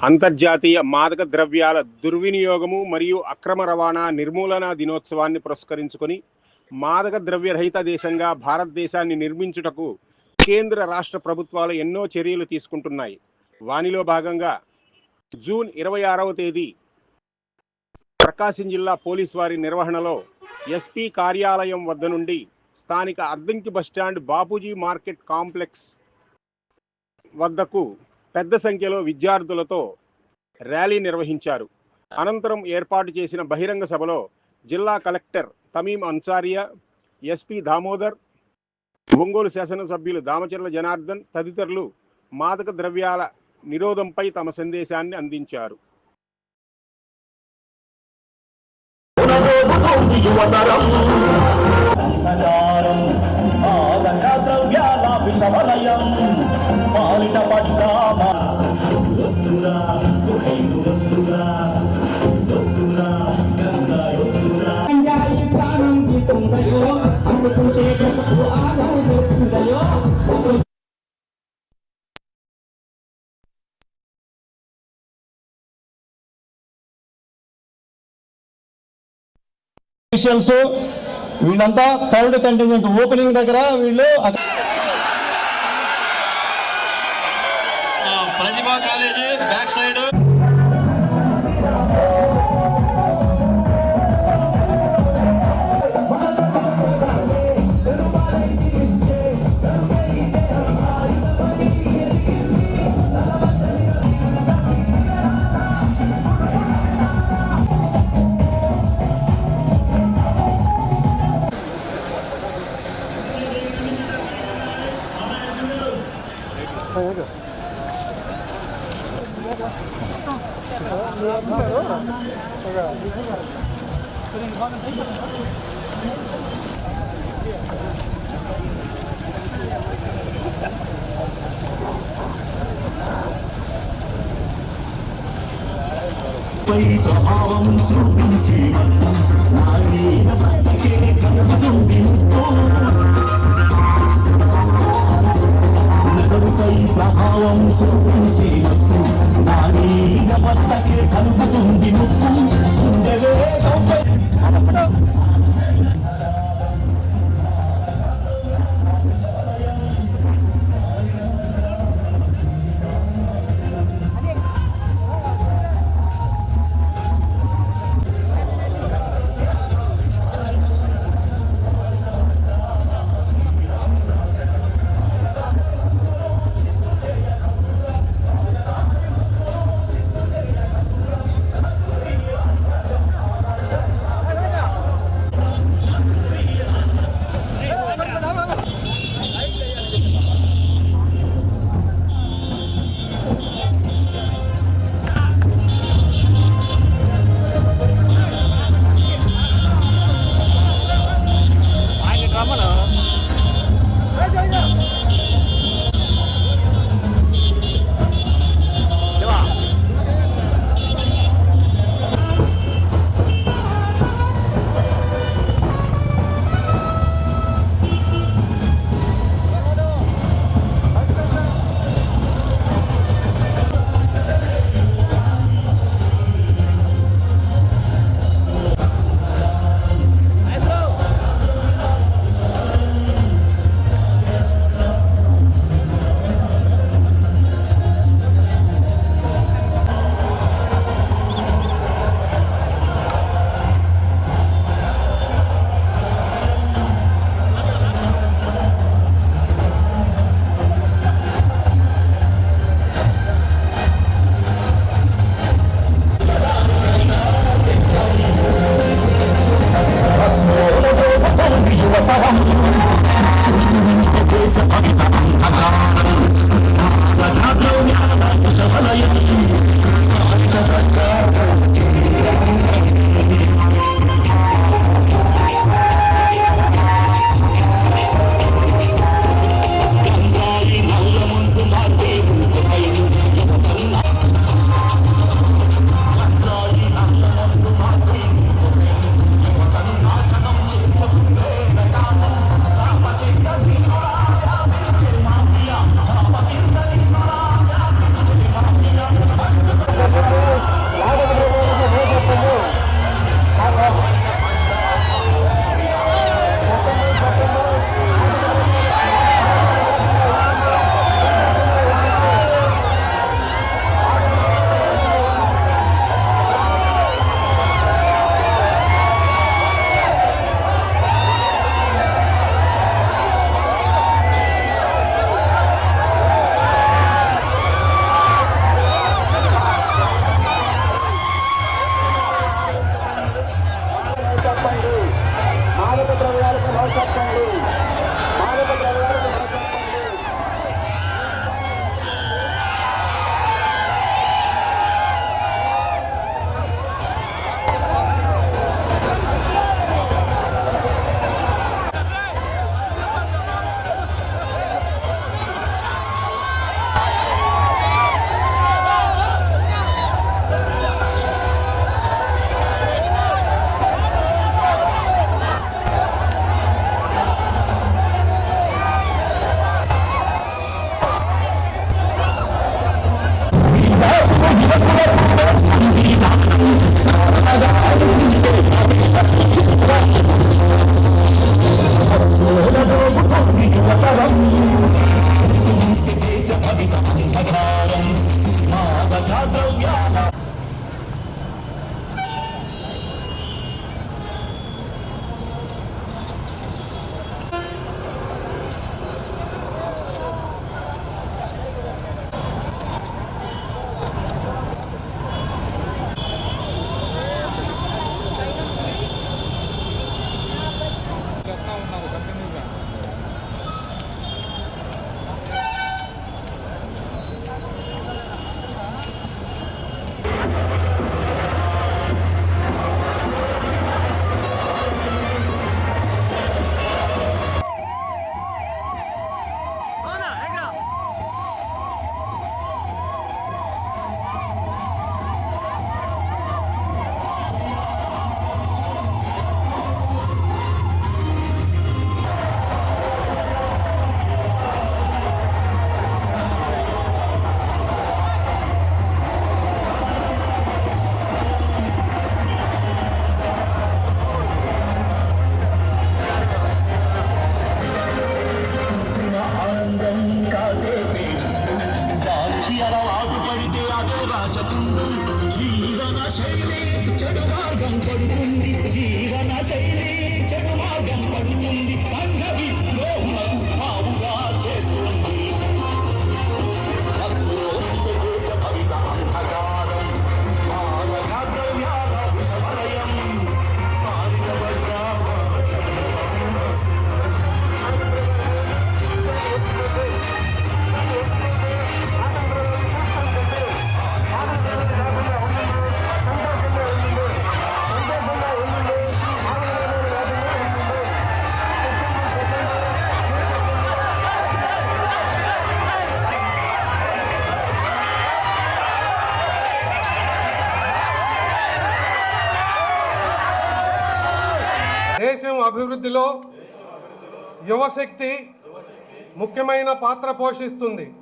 అంతర్జాతీయ మాదక ద్రవ్యాల దుర్వినియోగము మరియు అక్రమ రవాణా నిర్మూలన దినోత్సవాన్ని పురస్కరించుకొని మాదక ద్రవ్య రహిత దేశంగా భారతదేశాన్ని నిర్మించుటకు కేంద్ర రాష్ట్ర ప్రభుత్వాలు ఎన్నో చర్యలు తీసుకుంటున్నాయి. వానిలో భాగంగా జూన్ ఇరవై ఆరవ తేదీ ప్రకాశం జిల్లా పోలీస్ వారి నిర్వహణలో ఎస్పీ కార్యాలయం వద్ద నుండి స్థానిక Addanki bus stand Bapuji market complex వద్దకు పెద్ద సంఖ్యలో విద్యార్థులతో ర్యాలీ నిర్వహించారు. అనంతరం ఏర్పాటు చేసిన బహిరంగ సభలో జిల్లా కలెక్టర్ తమీం అన్సారియా ఎస్పీ దామోదర్ ఒంగోలు శాసనసభ్యులు దామచర్ల జనార్దన్ తదితరులు మాదక ద్రవ్యాల నిరోధంపై తమ సందేశాన్ని అందించారు. యువతరం. విషవలయం పాలిట పడ్డామా ప్రాణం అందుకుంటే ఆగం అఫీషియల్స్ వీళ్ళంతా థర్డ్ కంటింజెంట్ ఓపెనింగ్ దగ్గర వీళ్ళు ప్రతిభా కాలేజీ బ్యాక్ సైడ్. పై ప్రభావం చూపించి నారీ వ్యవస్థకే కనబడుతుంది నగరుపై ప్రభావం చూపించి నారీ వ్యవస్థకే కలుగుతుంది ముక్కు. なん అభివృద్ధిలో యువశక్తి ముఖ్యమైన పాత్ర పోషిస్తుంది.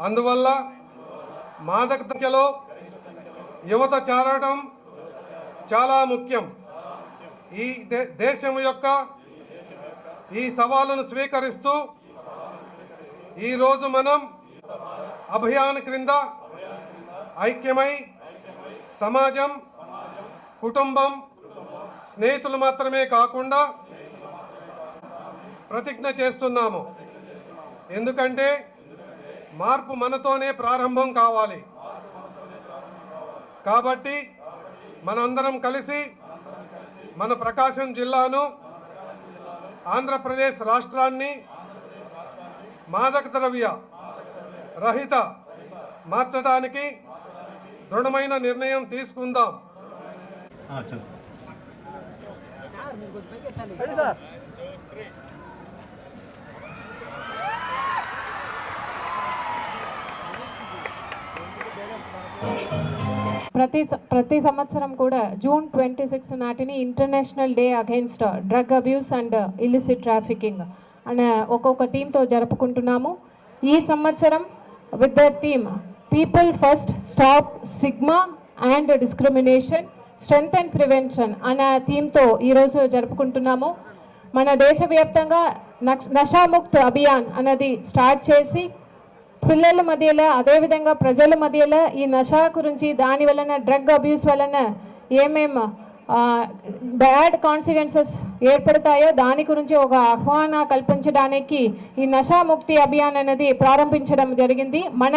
అందువల్ల మాదకతలో యువత చేరడం చాలా ముఖ్యం. ఈ దే- దేశం యొక్క ఈ సవాలును స్వీకరిస్తూ ఈరోజు మనం అభియాన్ క్రింద ఐక్యమై సమాజం కుటుంబం స్నేహితులు మాత్రమే కాకుండా ప్రతిజ్ఞ చేస్తున్నాము. ఎందుకంటే మార్పు మనతోనే ప్రారంభం కావాలి. కాబట్టి మనందరం కలిసి మన ప్రకాశం జిల్లాను ఆంధ్రప్రదేశ్ రాష్ట్రాన్ని మాదక ద్రవ్య రహిత మార్చడానికి దృఢమైన నిర్ణయం తీసుకుందాం. ప్రతి స- ప్రతి సంవత్సరం కూడా June twenty six నాటిని international day against drug abuse and illicit trafficking అనే ఒక్కొక్క టీంతో జరుపుకుంటున్నాము. ఈ సంవత్సరం with the team people first stop stigma and discrimination strength and prevention అనే థీమ్తో ఈరోజు జరుపుకుంటున్నాము. మన దేశవ్యాప్తంగా నషాముక్త్ అభియాన్ అనేది స్టార్ట్ చేసి పిల్లల మధ్యలో అదేవిధంగా ప్రజల మధ్యలో ఈ నషా గురించి దాని వలన డ్రగ్ అబ్యూస్ వలన ఏమేం బ్యాడ్ కాన్సిక్వెన్సెస్ ఏర్పడతాయో దాని గురించి ఒక ఆహ్వాన కల్పించడానికి ఈ నషాముక్తి అభియాన్ అనేది ప్రారంభించడం జరిగింది. మన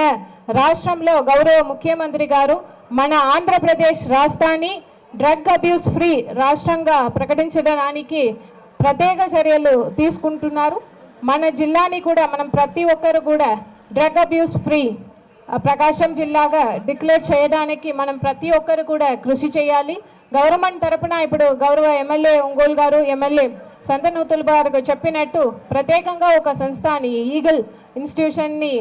రాష్ట్రంలో గౌరవ ముఖ్యమంత్రి గారు మన ఆంధ్రప్రదేశ్ రాష్ట్రాన్ని డ్రగ్ అబ్యూస్ ఫ్రీ రాష్ట్రంగా ప్రకటించడానికి ప్రత్యేక చర్యలు తీసుకుంటున్నారు. మన జిల్లాని కూడా మనం ప్రతి ఒక్కరు కూడా డ్రగ్ అబ్యూస్ ఫ్రీ ప్రకాశం జిల్లాగా డిక్లేర్ చేయడానికి మనం ప్రతి ఒక్కరు కూడా కృషి చేయాలి. గవర్నమెంట్ తరపున ఇప్పుడు గౌరవ ఎమ్మెల్యే ఒంగోలు గారు ఎమ్మెల్యే సంతనూతులు గారు చెప్పినట్టు ప్రత్యేకంగా ఒక సంస్థని ఈగల్ ఇన్స్టిట్యూషన్ని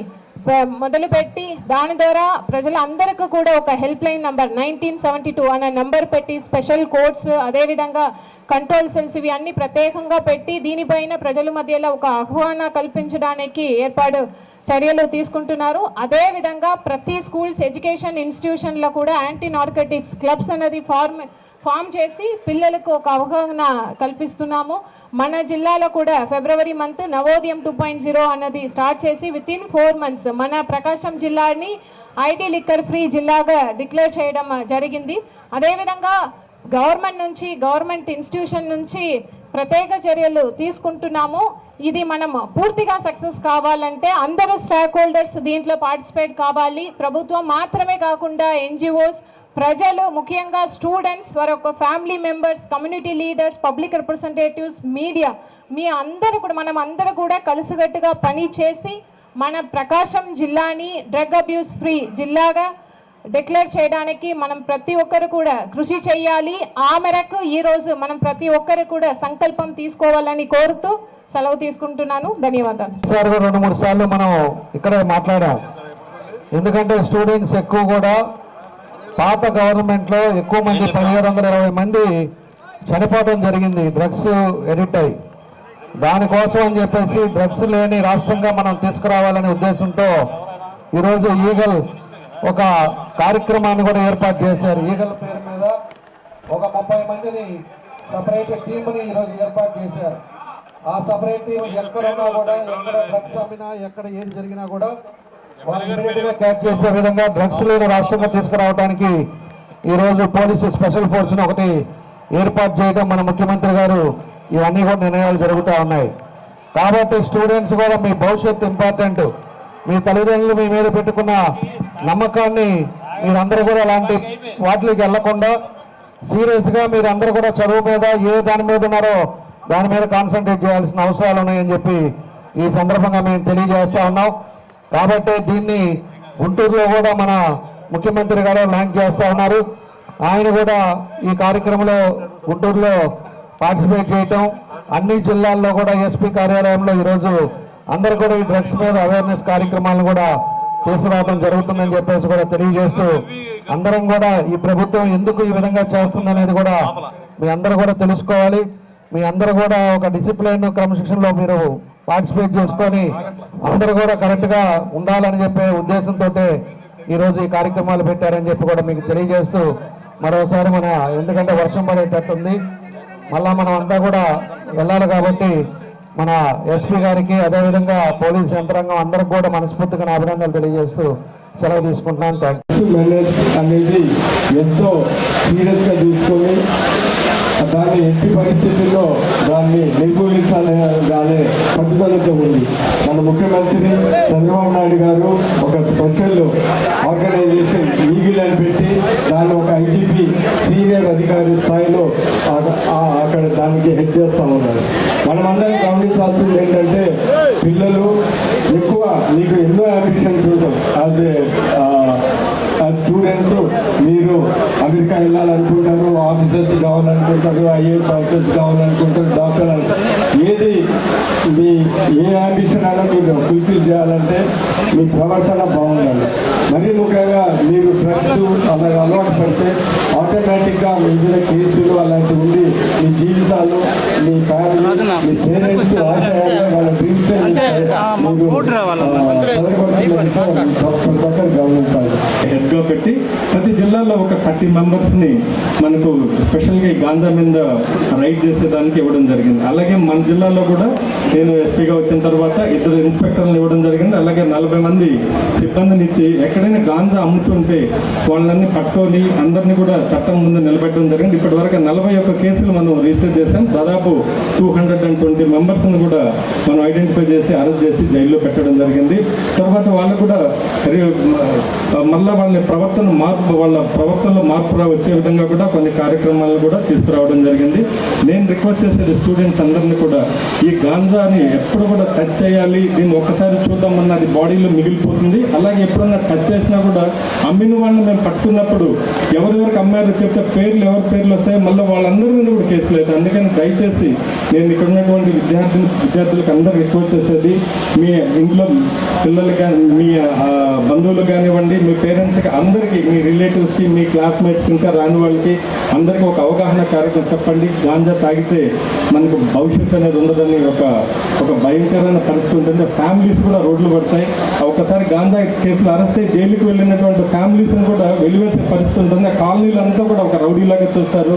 మొదలుపెట్టి దాని ద్వారా ప్రజలందరికీ కూడా ఒక help line number nineteen seventy two అనే నంబర్ పెట్టి స్పెషల్ కోడ్స్ అదేవిధంగా కంట్రోల్ సెల్స్ ఇవి అన్ని ప్రత్యేకంగా పెట్టి దీనిపైన ప్రజల మధ్యలో ఒక ఆహ్వాన కల్పించడానికి ఏర్పాటు చర్యలు తీసుకుంటున్నారు. అదేవిధంగా ప్రతి స్కూల్స్ ఎడ్యుకేషన్ ఇన్స్టిట్యూషన్లో కూడా యాంటీ నార్కటిక్స్ క్లబ్స్ అనేది ఫార్మ్ ఫామ్ చేసి పిల్లలకు ఒక అవగాహన కల్పిస్తున్నాము. మన జిల్లాలో కూడా February month Navodayam two point zero అన్నది స్టార్ట్ చేసి విత్ ఇన్ ఫోర్ మంత్స్ మన ప్రకాశం జిల్లాని ఐటీ లిక్కర్ ఫ్రీ జిల్లాగా డిక్లేర్ చేయడం జరిగింది. అదేవిధంగా గవర్నమెంట్ నుంచి గవర్నమెంట్ ఇన్స్టిట్యూషన్ నుంచి ప్రత్యేక చర్యలు తీసుకుంటున్నాము. ఇది మనం పూర్తిగా సక్సెస్ కావాలంటే అందరూ స్టాక్ హోల్డర్స్ దీంట్లో పార్టిసిపేట్ కావాలి. ప్రభుత్వం మాత్రమే కాకుండా ఎన్జిఓస్ ప్రజలు ముఖ్యంగా స్టూడెంట్స్ వారి యొక్క family members community leaders public representatives media మీ అందరూ కూడా మనం అందరూ కూడా కలిసికట్టుగా పని చేసి మన ప్రకాశం జిల్లాని డ్రగ్ అబ్యూస్ ఫ్రీ జిల్లాగా డిక్లేర్ చేయడానికి మనం ప్రతి ఒక్కరు కూడా కృషి చేయాలి. ఆ మేరకు ఈరోజు మనం ప్రతి ఒక్కరు కూడా సంకల్పం తీసుకోవాలని కోరుతూ సెలవు తీసుకుంటున్నాను. ధన్యవాదాలు. సార్ రెండు మూడు సార్లు మనం ఇక్కడే మాట్లాడాం. ఎందుకంటే స్టూడెంట్స్ ఎక్కువ కూడా పాత గవర్నమెంట్లో ఎక్కువ మంది పదిహేడు వందల ఇరవై మంది చనిపోవడం జరిగింది. డ్రగ్స్ ఎడిట్ అయ్యి. దానికోసం అని చెప్పేసి డ్రగ్స్ లేని రాష్ట్రంగా మనం తీసుకురావాలనే ఉద్దేశంతో ఈరోజు ఈగల్ ఒక కార్యక్రమాన్ని కూడా ఏర్పాటు చేశారు. ఈగల్ పేరు మీద ఒక ముప్పై మందిని సపరేట్ టీంని ఈరోజు ఏర్పాటు చేశారు. ఆ సపరేట్ టీం ఎక్కడ ఉన్నా కూడా ఎక్కడ డ్రగ్స్ అమ్మినా ఎక్కడ ఏది జరిగినా కూడా క్యాచ్ చేసే విధంగా డ్రగ్స్ లేని రాష్ట్రంగా తీసుకురావడానికి ఈరోజు పోలీసు స్పెషల్ ఫోర్స్ని ఒకటి ఏర్పాటు చేయడం మన ముఖ్యమంత్రి గారు ఇవన్నీ కూడా నిర్ణయాలు జరుగుతూ ఉన్నాయి. కాబట్టి స్టూడెంట్స్ కూడా మీ భవిష్యత్తు ఇంపార్టెంట్ మీ తల్లిదండ్రులు మీ మీద పెట్టుకున్న నమ్మకాన్ని మీరందరూ కూడా అలాంటి వాటికి వెళ్ళకుండా సీరియస్గా మీరు అందరూ కూడా చదువు మీద ఏ దాని మీద ఉన్నారో దాని మీద కాన్సన్ట్రేట్ చేయాల్సిన అవసరాలు ఉన్నాయని చెప్పి ఈ సందర్భంగా మేము తెలియజేస్తా ఉన్నాం. కాబట్టి దీన్ని గుంటూరులో కూడా మన ముఖ్యమంత్రి గారు లాంచ్ చేస్తూ ఉన్నారు. ఆయన కూడా ఈ కార్యక్రమంలో గుంటూరులో పార్టిసిపేట్ చేయటం. అన్ని జిల్లాల్లో కూడా ఎస్పీ కార్యాలయంలో ఈరోజు అందరు కూడా ఈ డ్రగ్స్ మీద అవేర్నెస్ కార్యక్రమాలను కూడా తీసుకురావడం జరుగుతుందని చెప్పేసి కూడా తెలియజేస్తూ అందరం కూడా ఈ ప్రభుత్వం ఎందుకు ఈ విధంగా చేస్తుందనేది కూడా మీ అందరూ కూడా తెలుసుకోవాలి. మీ అందరూ కూడా ఒక డిసిప్లిన్ క్రమశిక్షణలో మీరు పార్టిసిపేట్ చేసుకొని అందరూ కూడా కరెక్ట్గా ఉండాలని చెప్పే ఉద్దేశంతో ఈరోజు ఈ కార్యక్రమాలు పెట్టారని చెప్పి కూడా మీకు తెలియజేస్తూ మరోసారి మన ఎందుకంటే వర్షం పడేటట్టుంది మళ్ళా మనం అంతా కూడా వెళ్ళాలి కాబట్టి మన ఎస్పీ గారికి అదేవిధంగా పోలీస్ యంత్రాంగం అందరికి కూడా మనస్ఫూర్తిగా అభినందనలు తెలియజేస్తూ సెలవు తీసుకుంటున్నాను. అనేది ఎంతో సీరియస్గా తీసుకొని దాన్ని ఎట్టి పరిస్థితుల్లో దాన్ని నిర్మూలించాలనే పట్టుదలతో ఉంది. మన ముఖ్యమంత్రి చంద్రబాబు నాయుడు గారు ఒక స్పెషల్ ఆర్గనైజేషన్ ఈగిల్ అని పెట్టి దాన్ని ఒక ఐజీపీ సీనియర్ అధికారి స్థాయిలో అక్కడ దానికి హెడ్ చేస్తా ఉన్నారు. మనమందరం గమనించాల్సింది ఏంటంటే పిల్లలు ఎక్కువ మీకు ఎన్నో అంబిషన్స్ ఉంటాయి యాజ్ ఆ స్టూడెంట్స్ మీరు అమెరికా వెళ్ళాలనుకుంటారు ఆఫీసర్స్ కావాలనుకుంటారు ఐఏఎస్ ఆఫీసర్స్ కావాలనుకుంటారు డాక్టర్ ఏది మీ ఏ అంబిషన్ అయినా మీరు ఫుల్ఫిల్ చేయాలంటే మీ ప్రవర్తన బాగుండాలి మరీ ముఖ్యంగా మీరు డ్రగ్స్ అలాగే అలవాటు పడితే ఆటోమేటిక్గా మీ మీద కేసులు అలాంటివి ఉండి మీ జీవితాలు మీ ఫ్యామిలీ మీ పేరెంట్స్ ఆశయాలు వాళ్ళ డ్రీమ్స్ గమనించాలి హెడ్గా పెట్టి ప్రతి జిల్లాలో ఒక థర్టీ మెంబర్స్ని మనకు స్పెషల్గా ఈ గాంజా మీద రైడ్ చేసేదానికి ఇవ్వడం జరిగింది. అలాగే మన జిల్లాలో కూడా నేను ఎస్పీగా వచ్చిన తర్వాత ఇద్దరు ఇన్స్పెక్టర్లను ఇవ్వడం జరిగింది. అలాగే నలభై మంది సిబ్బందిని ఇచ్చి ఎక్కడైనా గాంజా అమ్ముతుంటే వాళ్ళని పట్టుకొని అందరినీ కూడా చట్టం ముందు నిలబెట్టడం జరిగింది. ఇప్పటి వరకు నలభై ఒక్క కేసులు మనం రిజిస్టర్ చేసాం దాదాపు టూ హండ్రెడ్ అండ్ ట్వంటీ మెంబర్స్ని కూడా మనం ఐడెంటిఫై చేసి అరెస్ట్ చేసి జైల్లో పెట్టడం జరిగింది. తర్వాత వాళ్ళు కూడా మళ్ళీ వాళ్ళని ప్రవర్తన మార్పు వాళ్ళ ప్రవర్తనలో మార్పు వచ్చే విధంగా కూడా కొన్ని కార్యక్రమాలను కూడా తీసుకురావడం జరిగింది. నేను రిక్వెస్ట్ చేసేది స్టూడెంట్స్ అందరినీ కూడా ఈ గాంజాని ఎప్పుడు కూడా టచ్ చేయాలి దీన్ని ఒక్కసారి చూద్దామన్న అది బాడీలో మిగిలిపోతుంది. అలాగే ఎప్పుడన్నా టచ్ చేసినా కూడా అమ్మిన వాళ్ళని మేము పట్టుకున్నప్పుడు ఎవరెవరికి అమ్మారో చెప్తే పేర్లు ఎవరి పేర్లు వస్తాయో మళ్ళీ వాళ్ళందరి మీద కూడా కేసులు అవుతాయి అందుకని దయచేసి నేను ఇక్కడ ఉన్నటువంటి విద్యార్థి విద్యార్థులకు అందరూ రిక్వెస్ట్ చేసేది మీ ఇంట్లో పిల్లలు కానీ మీ బంధువులు కానివ్వండి మీ పేరెంట్స్కి అందరికీ మీ రిలేటివ్స్కి మీ క్లాస్మేట్స్ ఇంకా రాని వాళ్ళకి అందరికీ ఒక అవగాహన కార్యక్రమం చెప్పండి. గాంజా తాగితే మనకు భవిష్యత్తు అనేది ఉండదని ఒక ఒక భయంకరమైన పరిస్థితి ఉంటుంది. ఫ్యామిలీస్ కూడా రోడ్లు పడతాయి. ఒకసారి గాంజా కేసులు అరెస్ట్ అయ్యి జైలుకి వెళ్ళినటువంటి ఫ్యామిలీస్ని కూడా వెలివేసే పరిస్థితి ఉంటుంది. ఆ కాలనీలు అంతా కూడా ఒక రౌడీలాగా చూస్తారు.